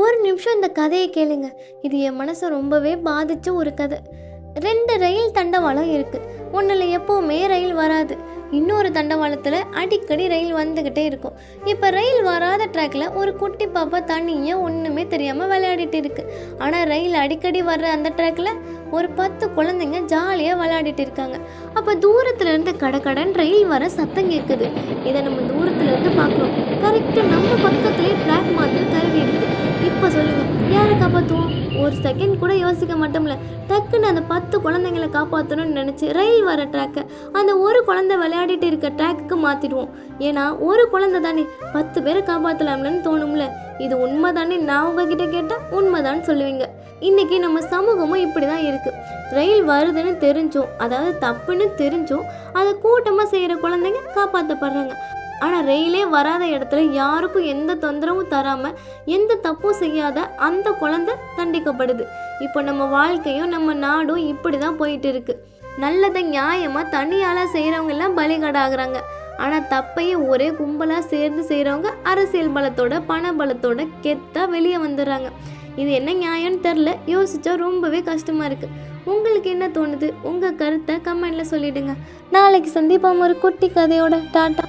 ஒரு நிமிஷம் இந்த கதையை கேளுங்க. இது என் மனசை ரொம்பவே பாதித்த ஒரு கதை. ரெண்டு ரயில் தண்டவாளம் இருக்குது ஒன்றில் எப்போவுமே ரயில் வராது. இன்னொரு தண்டவாளத்தில் அடிக்கடி ரயில் வந்துக்கிட்டே இருக்கும். இப்போ ரயில் வராத ட்ராக்ல ஒரு குட்டி பாப்பா தண்ணியை ஒன்றுமே தெரியாமல் விளையாடிட்டு இருக்கு. ஆனால் ரயில் அடிக்கடி வர்ற அந்த ட்ராக்ல ஒரு பத்து குழந்தைங்க ஜாலியாக விளையாடிட்டு இருக்காங்க. அப்போ தூரத்துல இருந்து கடகடன் ரயில் வர சத்தம் கேட்குது இதை நம்ம தூரத்துல இருந்து பார்க்குறோம் கரெக்டாக நம்ம பக்கத்துலேயே ட்ராக் மாதிரி ஒரு செகண்ட் கூட யோசிக்க மாட்டோம்ல. டக்குன்னு அந்த பத்து குழந்தைங்களை காப்பாற்றணும்னு நினச்சி ரயில் வர ட்ராக்கை அந்த ஒரு குழந்தை விளையாடிட்டு இருக்க ட்ராக்குக்கு மாற்றிடுவோம் ஏன்னா ஒரு குழந்தை தானே பத்து பேரை காப்பாற்றலாம்லன்னு தோணும்ல. இது உண்மை தானே நான் உங்ககிட்ட கேட்டால் உண்மைதான்னு சொல்லுவீங்க. இன்னைக்கு நம்ம சமூகமும் இப்படி தான் இருக்குது ரயில் வருதுன்னு தெரிஞ்சோம் அதாவது தப்புன்னு தெரிஞ்சோம் அதை கூட்டமாக செய்கிற குழந்தைங்க காப்பாற்றப்படுறாங்க ஆனால் ரெயிலே வராத இடத்துல யாருக்கும் எந்த தொந்தரவும் தராமல் எந்த தப்பும் செய்யாத அந்த குழந்தை தண்டிக்கப்படுது. இப்போ நம்ம வாழ்க்கையும் நம்ம நாடும் இப்படி தான் போயிட்டு இருக்கு நல்லதை நியாயமாக தனியாளாக செய்கிறவங்க எல்லாம் பலிகடாகிறாங்க. ஆனால் தப்பையே ஒரே கும்பலாக சேர்ந்து செய்கிறவங்க அரசியல் பலத்தோட பண பலத்தோட கெத்தாக வெளியே வந்துடுறாங்க. இது என்ன நியாயம்னு தெரில யோசிச்சா ரொம்பவே கஷ்டமாக இருக்குது உங்களுக்கு என்ன தோணுது? உங்கள் கருத்தை கமெண்டில் சொல்லிவிடுங்க நாளைக்கு சந்திப்போம் ஒரு குட்டி கதையோட. டாட்டா.